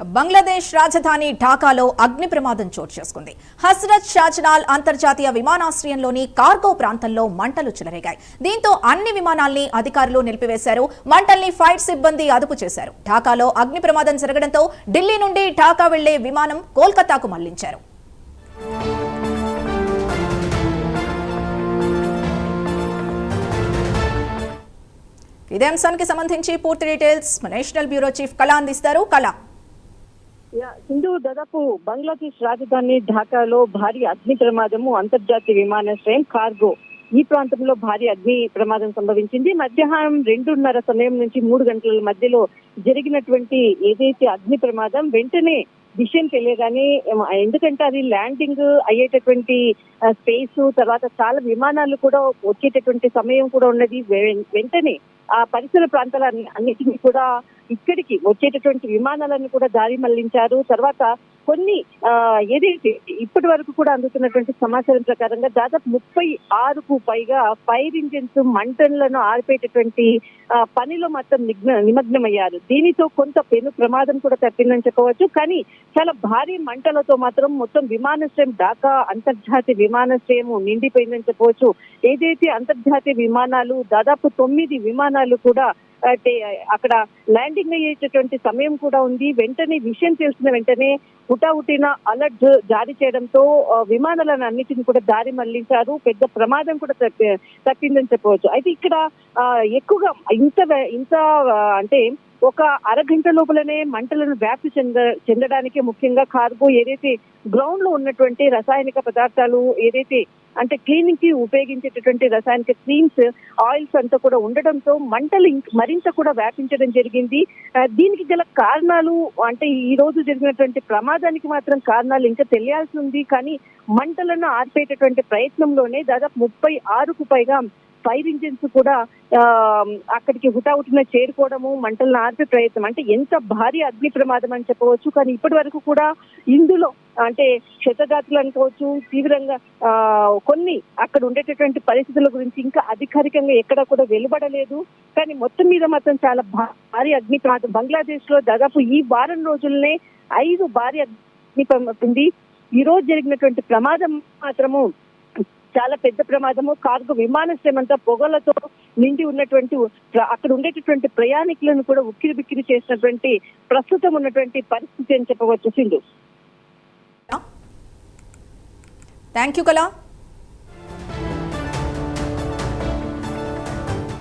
బంగ్లాదేశ్ రాజధాని ఢాకాలో అగ్ని ప్రమాదం చోటు చేసుకుంది. హస్రత్ షాజనాల్ అంతర్జాతీయ విమానాశ్రయంలోని కార్గో ప్రాంతంలో మంటలు చెలరేగాయి. దీంతో అన్ని విమానాల్ని అధికారులు నిలిపివేశారు. మంటల్ని ఫైర్ సిబ్బంది అదుపు చేశారు. ఢాకాలో అగ్ని ప్రమాదం జరగడంతో ఢిల్లీ నుండి ఢాకా వెళ్ళే విమానం కోల్కతాకు మళ్ళించారు. ఇదే అంశానికి సంబంధించి పూర్తి డీటెయిల్స్ నేషనల్ బ్యూరో చీఫ్ కళ అందిస్తారు. కళ. సింధు దాదాపు బంగ్లాదేశ్ రాజధాని ఢాకాలో భారీ అగ్ని ప్రమాదము అంతర్జాతీయ విమానాశ్రయం కార్గో ఈ ప్రాంతంలో భారీ అగ్ని ప్రమాదం సంభవించింది. మధ్యాహ్నం రెండున్నర సమయం నుంచి మూడు గంటల మధ్యలో జరిగినటువంటి ఏదైతే అగ్ని ప్రమాదం వెంటనే విషయం తెలియగానే ఎందుకంటే అది ల్యాండింగ్ అయ్యేటటువంటి స్పేస్ తర్వాత చాలా విమానాలు కూడా వచ్చేటటువంటి సమయం కూడా ఉన్నది. వె- వెంటనే ఆ పరిసర ప్రాంతాల అన్నిటినీ కూడా ఇక్కడికి వచ్చేటటువంటి విమానాలను కూడా దారి మళ్ళించారు. తర్వాత కొన్ని ఏదైతే ఇప్పటి వరకు కూడా అందుతున్నటువంటి సమాచారం ప్రకారంగా దాదాపు ముప్పై ఆరుకు పైగా ఫైర్ ఇంజిన్స్ మంటలను ఆర్పేటటువంటి పనిలో మాత్రం నిగ్న నిమగ్నమయ్యారు. దీనితో కొంత పెను ప్రమాదం కూడా తప్పిందని చెప్పవచ్చు. కానీ చాలా భారీ మంటలతో మాత్రం మొత్తం విమానాశ్రయం ఢాకా అంతర్జాతీయ విమానాశ్రయం నిండిపోయిందని చెప్పవచ్చు. ఏదైతే అంతర్జాతీయ విమానాలు దాదాపు తొమ్మిది విమానాలు కూడా అక్కడ ల్యాండింగ్ అయ్యేటటువంటి సమయం కూడా ఉంది. వెంటనే విషయం తెలిసిన వెంటనే హుటాహుటిన అలర్ట్ జారీ చేయడంతో విమానాలను అన్నిటిని కూడా దారి మళ్ళించారు. పెద్ద ప్రమాదం కూడా తప్పి- తప్పిందని చెప్పవచ్చు. అయితే ఇక్కడ ఎక్కువగా ఇంత ఇంత అంటే ఒక అరగంట లోపలనే మంటలను వ్యాప్తి చెంద చెందడానికి ముఖ్యంగా కార్గో ఏదైతే గ్రౌండ్లో ఉన్నటువంటి రసాయనిక పదార్థాలు ఏదైతే అంటే క్లీనింగ్కి ఉపయోగించేటటువంటి రసాయనిక క్రీమ్స్ ఆయిల్స్ అంతా కూడా ఉండడంతో మంటలు మరింత కూడా వ్యాపించడం జరిగింది. దీనికి గల కారణాలు అంటే ఈ రోజు జరిగినటువంటి ప్రమాదానికి మాత్రం కారణాలు ఇంకా తెలియాల్సి ఉంది. కానీ మంటలను ఆర్పేటటువంటి ప్రయత్నంలోనే దాదాపు ముప్పై ఆరుకు పైగా ఫైర్ ఇంజిన్స్ కూడా ఆ, అక్కడికి హుటాహుటిన చేరుకోవడము మంటలను ఆర్పే ప్రయత్నం. అంటే ఎంత భారీ అగ్ని ప్రమాదం అని చెప్పవచ్చు కానీ ఇప్పటి వరకు కూడా ఇందులో అంటే క్షతగాతులు అనుకోవచ్చు తీవ్రంగా ఆ, కొన్ని అక్కడ ఉండేటటువంటి పరిస్థితుల గురించి ఇంకా అధికారికంగా ఎక్కడ కూడా వెలువడలేదు. కానీ మొత్తం మీద మాత్రం చాలా భారీ అగ్ని ప్రమాదం. బంగ్లాదేశ్లో దాదాపు ఈ వారం రోజుల్లోనే ఐదు భారీ అగ్ని ప్రమాదం ఈ రోజు జరిగినటువంటి ప్రమాదం మాత్రము చాలా పెద్ద ప్రమాదము. కార్గో విమానాశ్రయం అంతా పొగలతో నిండి ఉన్నటువంటి అక్కడ ఉండేటటువంటి ప్రయాణికులను కూడా ఉక్కిరి బిక్కిరి చేసినటువంటి ప్రస్తుతం ఉన్నటువంటి పరిస్థితి అని చెప్పవచ్చు సింధు. థ్యాంక్ యూ కళ